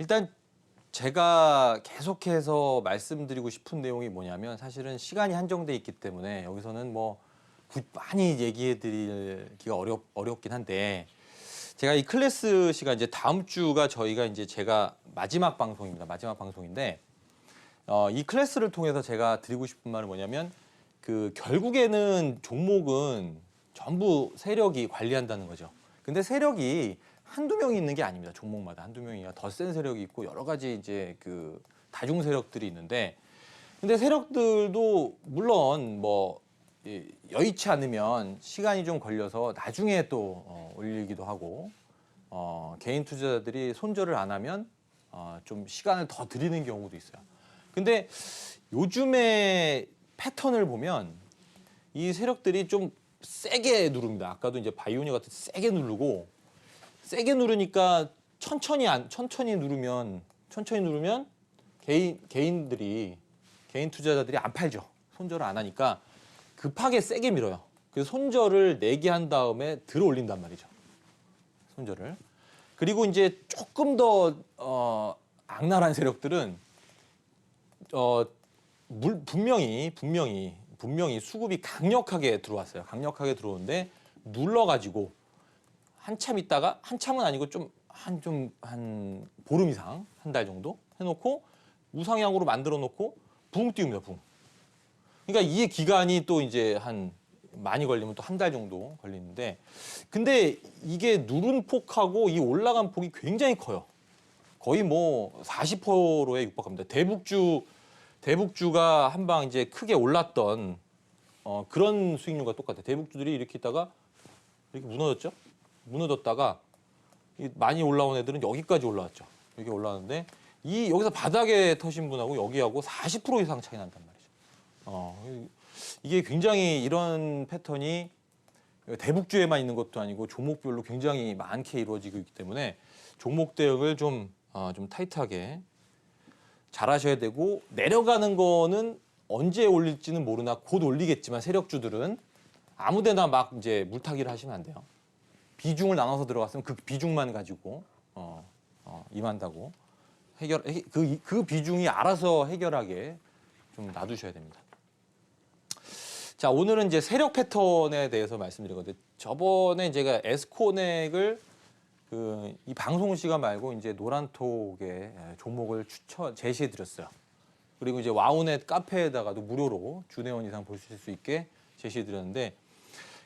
일단 제가 계속해서 말씀드리고 싶은 내용이 뭐냐면 사실은 시간이 한정돼 있기 때문에 여기서는 뭐 구- 많이 얘기해 드리기가 어렵 어렵긴 한데 제가 이 클래스 시간 이제 다음 주가 저희가 이제 제가 마지막 방송입니다. 마지막 방송인데 어, 이 클래스를 통해서 제가 드리고 싶은 말은 뭐냐면 그 결국에는 종목은 전부 세력이 관리한다는 거죠. 근데 세력이 한두 명이 있는 게 아닙니다. 종목마다 한두 명이야 더 센 세력이 있고 여러 가지 이제 그 다중 세력들이 있는데 근데 세력들도 물론 뭐 이, 여의치 않으면 시간이 좀 걸려서 나중에 또 어, 올리기도 하고 어, 개인 투자자들이 손절을 안 하면 어, 좀 시간을 더 드리는 경우도 있어요. 근데 요즘에 패턴을 보면 이 세력들이 좀 세게 누릅니다. 아까도 이제 바이오니 같은 세게 누르고 세게 누르니까 천천히 안 천천히 누르면 천천히 누르면 개인 개인들이 개인 투자자들이 안 팔죠. 손절을 안 하니까 급하게 세게 밀어요. 그래서 손절을 내게 한 다음에 들어 올린단 말이죠. 손절을. 그리고 이제 조금 더 어, 악랄한 세력들은 어, 물, 분명히 분명히 분명히 수급이 강력하게 들어왔어요. 강력하게 들어오는데 눌러가지고 한참 있다가 한참은 아니고 좀 한 좀 한 보름 이상 한 달 정도 해놓고 우상향으로 만들어 놓고 붕 띄웁니다. 붕. 그러니까 이 기간이 또 이제 한 많이 걸리면 또 한 달 정도 걸리는데 근데 이게 누른 폭하고 이 올라간 폭이 굉장히 커요. 거의 뭐 40%에 육박합니다. 대북주 대북주가 한방 이제 크게 올랐던 어, 그런 수익률과 똑같아요. 대북주들이 이렇게 있다가 이렇게 무너졌죠. 무너졌다가 이 많이 올라온 애들은 여기까지 올라왔죠. 여기 올라왔는데 이 여기서 바닥에 터신 분하고 여기하고 40% 이상 차이 난단 말이죠. 어, 이- 이게 굉장히 이런 패턴이 대북주에만 있는 것도 아니고 종목별로 굉장히 많게 이루어지고 있기 때문에 종목 대응을 좀, 어, 좀 타이트하게 잘 하셔야 되고 내려가는 거는 언제 올릴지는 모르나 곧 올리겠지만 세력주들은 아무데나 막 이제 물타기를 하시면 안 돼요. 비중을 나눠서 들어갔으면 그 비중만 가지고 어, 어, 임한다고 해결 해- 그, 그 비중이 알아서 해결하게 좀 놔두셔야 됩니다. 자 오늘은 이제 세력 패턴에 대해서 말씀드리거든요. 저번에 제가 에스코넥을 그 이 방송 시간 말고 이제 노란톡에 종목을 추천 제시해 드렸어요. 그리고 이제 와우넷 카페에다가도 무료로 주내원 이상 보실 수 있게 제시해 드렸는데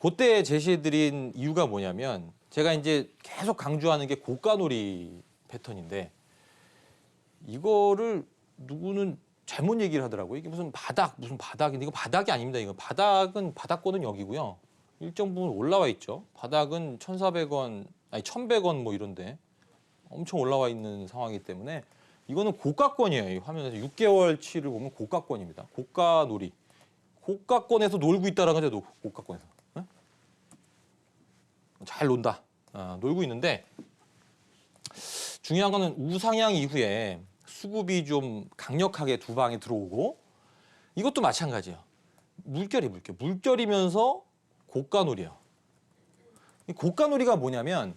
그때 제시해 드린 이유가 뭐냐면 제가 이제 계속 강조하는 게 고가놀이 패턴인데 이거를 누구는 잘못 얘기를 하더라고요. 이게 무슨 바닥, 무슨 바닥인데 이거 바닥이 아닙니다. 이거 바닥은 바닥권은 여기고요. 일정 부분 올라와 있죠. 바닥은 1,400원, 아니 1,100원 뭐 이런데 엄청 올라와 있는 상황이기 때문에 이거는 고가권이에요. 이 화면에서 6개월치를 보면 고가권입니다. 고가놀이. 고가권에서 놀고 있다라는 거죠. 노- 고가권에서. 네? 잘 논다. 아, 놀고 있는데 중요한 거는 우상향 이후에 수급이 좀 강력하게 두 방에 들어오고 이것도 마찬가지예요. 물결이 물결. 물결이면서 고가놀이에요. 이 고가놀이가 뭐냐면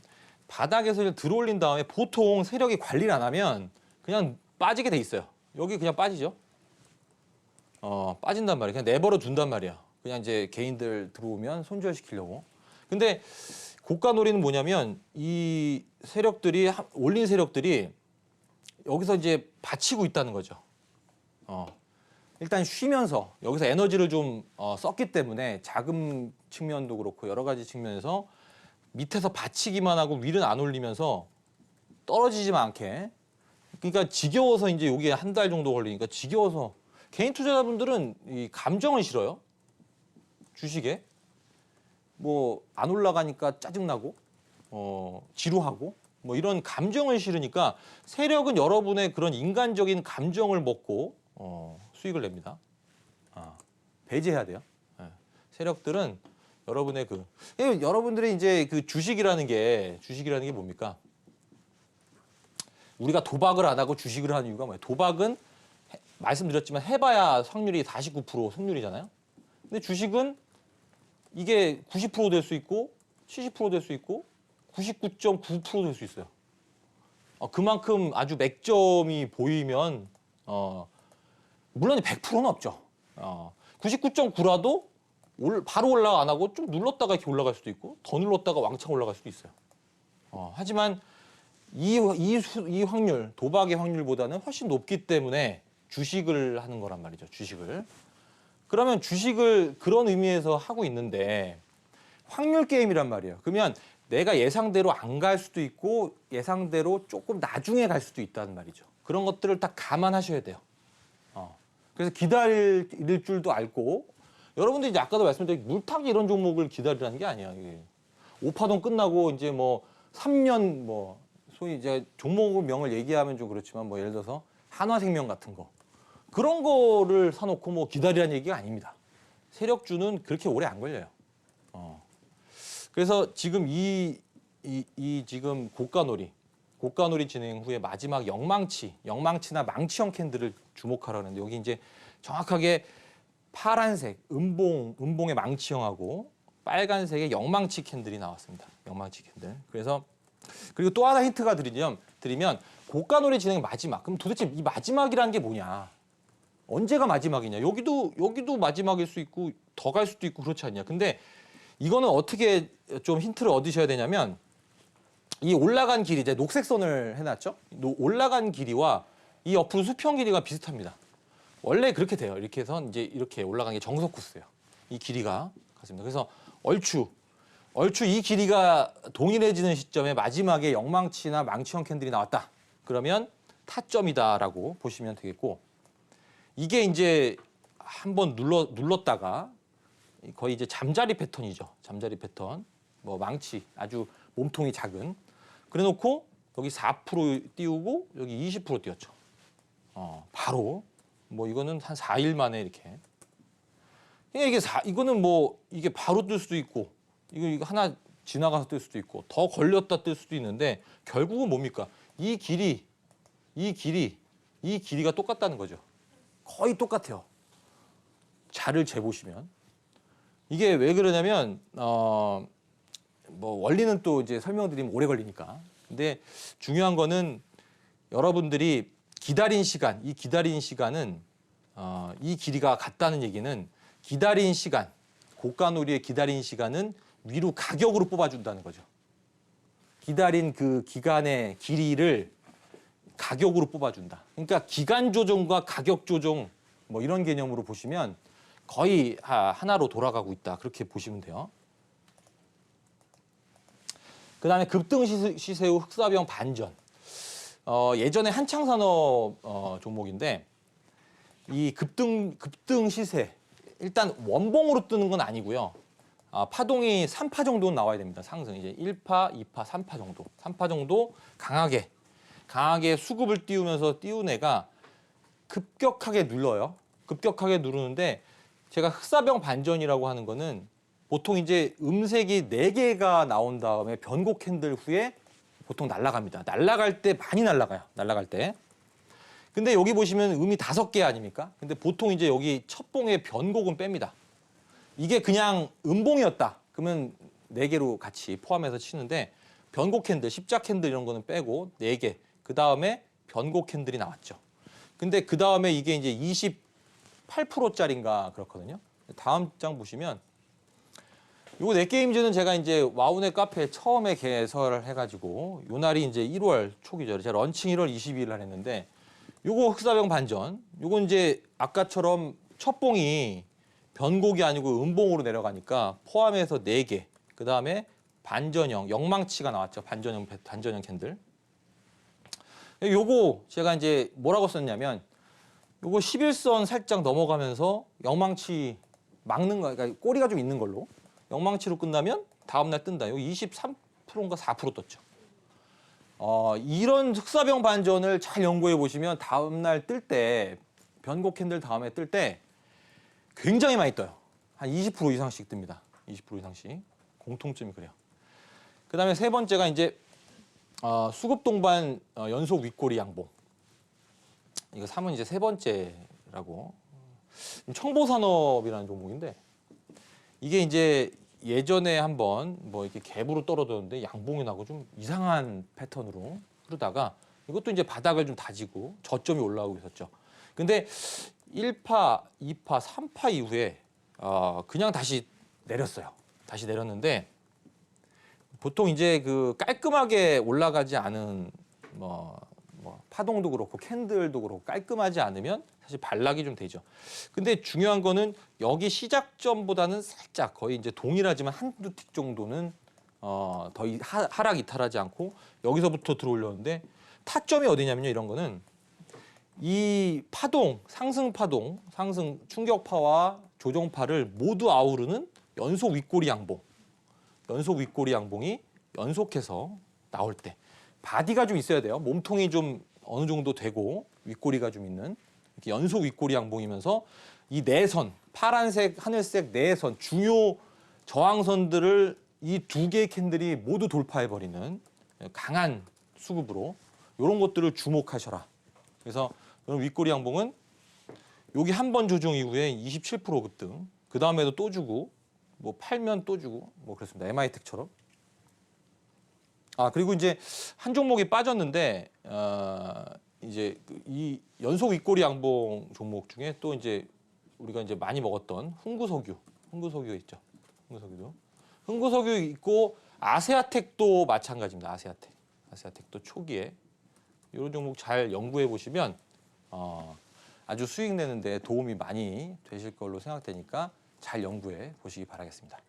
바닥에서 들어올린 다음에 보통 세력이 관리를 안 하면 그냥 빠지게 돼 있어요. 여기 그냥 빠지죠. 어, 빠진단 말이에요. 그냥 내버려 둔단 말이야. 그냥 이제 개인들 들어오면 손절시키려고. 근데 고가놀이는 뭐냐면 이 세력들이 하- 올린 세력들이 여기서 이제 받치고 있다는 거죠. 어. 일단 쉬면서 여기서 에너지를 좀 어, 썼기 때문에 자금 측면도 그렇고 여러 가지 측면에서 밑에서 받치기만 하고 위는 안 올리면서 떨어지지만 않게 그러니까 지겨워서 이제 여기에 한 달 정도 걸리니까 지겨워서 개인 투자자분들은 이 감정을 싫어요 주식에 뭐 안 올라가니까 짜증나고 어 지루하고 뭐 이런 감정을 싫으니까 세력은 여러분의 그런 인간적인 감정을 먹고 어 수익을 냅니다. 아, 배제해야 돼요. 예. 세력들은 여러분의 그 예, 여러분들이 이제 그 주식이라는 게 주식이라는 게 뭡니까? 우리가 도박을 안 하고 주식을 하는 이유가 뭐예요? 도박은 해- 말씀드렸지만 해봐야 확률이 49% 승률이잖아요. 근데 주식은 이게 90%될 수 있고 70%될 수 있고 99.9%될 수 있어요. 어, 그만큼 아주 맥점이 보이면 어, 물론 100%는 없죠. 어, 99.9라도 올, 바로 올라가 안 하고 좀 눌렀다가 이렇게 올라갈 수도 있고 더 눌렀다가 왕창 올라갈 수도 있어요. 어, 하지만 이, 이, 수- 이 확률, 도박의 확률보다는 훨씬 높기 때문에 주식을 하는 거란 말이죠. 주식을. 그러면 주식을 그런 의미에서 하고 있는데 확률 게임이란 말이에요. 그러면 내가 예상대로 안 갈 수도 있고 예상대로 조금 나중에 갈 수도 있다는 말이죠. 그런 것들을 다 감안하셔야 돼요. 어. 그래서 기다릴 줄도 알고 여러분들이 아까도 말씀드린 물타기 이런 종목을 기다리라는 게 아니야. 오파동 끝나고 이제 뭐 3년 뭐 소위 이제 종목 명을 얘기하면 좀 그렇지만 뭐 예를 들어서 한화생명 같은 거 그런 거를 사놓고 뭐 기다리라는 얘기가 아닙니다. 세력주는 그렇게 오래 안 걸려요. 어. 그래서 지금 이, 이, 이 지금 고가놀이, 고가놀이 진행 후에 마지막 영망치, 영망치나 망치형 캔들을 주목하라는데 여기 이제 정확하게 파란색, 음봉, 음봉의 망치형하고 빨간색의 영망치 캔들이 나왔습니다. 영망치 캔들. 그래서 그리고 또 하나 힌트가 드리면, 드리면 고가놀이 진행 마지막. 그럼 도대체 이 마지막이라는 게 뭐냐? 언제가 마지막이냐? 여기도 여기도 마지막일 수 있고 더 갈 수도 있고 그렇지 않냐? 근데 이거는 어떻게 좀 힌트를 얻으셔야 되냐면 이 올라간 길이 이제 녹색 선을 해놨죠. 노- 올라간 길이와 이 옆으로 수평 길이가 비슷합니다. 원래 그렇게 돼요. 이렇게 해서 이제 이렇게 올라간 게 정석 코스예요. 이 길이가 같습니다. 그래서 얼추 얼추 이 길이가 동일해지는 시점에 마지막에 영망치나 망치형 캔들이 나왔다. 그러면 타점이다라고 보시면 되겠고 이게 이제 한번 눌러 눌렀다가 거의 이제 잠자리 패턴이죠. 잠자리 패턴. 뭐 망치 아주 몸통이 작은. 그래 놓고 여기 4% 띄우고 여기 20% 띄웠죠. 어, 바로 뭐 이거는 한 4일 만에 이렇게. 그러니까 이게 사, 이거는 뭐 이게 바로 뜰 수도 있고 이거 이거 하나 지나가서 뜰 수도 있고 더 걸렸다 뜰 수도 있는데 결국은 뭡니까? 이 길이 이 길이 이 길이가 똑같다는 거죠. 거의 똑같아요. 자를 재보시면 이게 왜 그러냐면 어 뭐 원리는 또 이제 설명드리면 오래 걸리니까. 근데 중요한 거는 여러분들이 기다린 시간, 이 기다린 시간은 어, 이 길이가 같다는 얘기는 기다린 시간, 고가놀이의 기다린 시간은 위로 가격으로 뽑아준다는 거죠. 기다린 그 기간의 길이를 가격으로 뽑아준다. 그러니까 기간 조정과 가격 조정 뭐 이런 개념으로 보시면 거의 하- 하나로 돌아가고 있다. 그렇게 보시면 돼요. 그 다음에 급등 시세, 후 흑사병 반전. 어, 예전에 한창 산업 어, 종목인데 이 급등 급등 시세 일단 원봉으로 뜨는 건 아니고요. 아, 파동이 3파 정도는 나와야 됩니다. 상승 이제 1파, 2파, 3파 정도. 3파 정도 강하게 강하게 수급을 띄우면서 띄운 애가 급격하게 눌러요. 급격하게 누르는데 제가 흑사병 반전이라고 하는 거는 보통 이제 음색이 네개가 나온 다음에 변곡 캔들 후에 보통 날아갑니다. 날아갈 때 많이 날아가요. 날아갈 때. 근데 여기 보시면 음이 다섯 개 아닙니까? 근데 보통 이제 여기 첫 봉의 변곡은 뺍니다. 이게 그냥 음봉이었다. 그러면 네 개로 같이 포함해서 치는데 변곡 캔들, 십자 캔들 이런 거는 빼고 네 개. 그 다음에 변곡 캔들이 나왔죠. 근데 그 다음에 이게 이제 28%짜리인가 그렇거든요. 다음 장 보시면 요거 넷 게임즈는 제가 이제 와우넷 카페 처음에 개설을 해가지고 요 날이 이제 1월 초기죠. 제가 런칭 1월 22일 날 했는데 요거 흑사병 반전. 요거 이제 아까처럼 첫 봉이 변곡이 아니고 음봉으로 내려가니까 포함해서 네 개. 그 다음에 반전형 영망치가 나왔죠. 반전형 배- 반전형 캔들. 요거 제가 이제 뭐라고 썼냐면 요거 11선 살짝 넘어가면서 영망치 막는 거, 그러니까 꼬리가 좀 있는 걸로 영망치로 끝나면 다음 날 뜬다. 여기 23%인가 4% 떴죠. 어, 이런 흑사병 반전을 잘 연구해 보시면 다음 날 뜰 때 변곡 캔들 다음에 뜰 때 굉장히 많이 떠요. 한 20% 이상씩 뜹니다. 20% 이상씩. 공통점이 그래요. 그다음에 세 번째가 이제 어, 수급 동반 어, 연속 윗꼬리 양봉. 이거 3은 이제 세 번째라고. 청보산업이라는 종목인데 이게 이제 예전에 한번 뭐 이렇게 갭으로 떨어졌는데 양봉이 나고 좀 이상한 패턴으로 흐르다가 이것도 이제 바닥을 좀 다지고 저점이 올라오고 있었죠. 근데 1파, 2파, 3파 이후에 어, 그냥 다시 내렸어요. 다시 내렸는데 보통 이제 그 깔끔하게 올라가지 않은 뭐, 뭐 파동도 그렇고 캔들도 그렇고 깔끔하지 않으면 사실 반락이 좀 되죠. 근데 중요한 거는 여기 시작점보다는 살짝 거의 이제 동일하지만 한두 틱 정도는 어, 더 이- 하, 하락 이탈하지 않고 여기서부터 들어올렸는데 타점이 어디냐면요. 이런 거는 이 파동, 상승 파동, 상승 충격파와 조정파를 모두 아우르는 연속 윗꼬리 양봉. 연속 윗꼬리 양봉이 연속해서 나올 때 바디가 좀 있어야 돼요. 몸통이 좀 어느 정도 되고 윗꼬리가 좀 있는 이렇게 연속 윗꼬리 양봉이면서 이 내선 파란색, 하늘색 내선 중요 저항선들을 이 두 개의 캔들이 모두 돌파해 버리는 강한 수급으로 이런 것들을 주목하셔라. 그래서 이런 윗꼬리 양봉은 여기 한 번 조정 이후에 27% 급등. 그 다음에도 또 주고 뭐 팔면 또 주고 뭐 그렇습니다. MI텍처럼. 아 그리고 이제 한 종목이 빠졌는데 어, 이제 그이 연속 윗꼬리 양봉 종목 중에 또 이제 우리가 이제 많이 먹었던 흥구석유, 흥구석유 있죠. 흥구석유도 흥구석유 있고 아세아텍도 마찬가지입니다. 아세아텍, 아세아텍도 초기에 이런 종목 잘 연구해 보시면 어, 아주 수익 내는데 도움이 많이 되실 걸로 생각되니까 잘 연구해 보시기 바라겠습니다.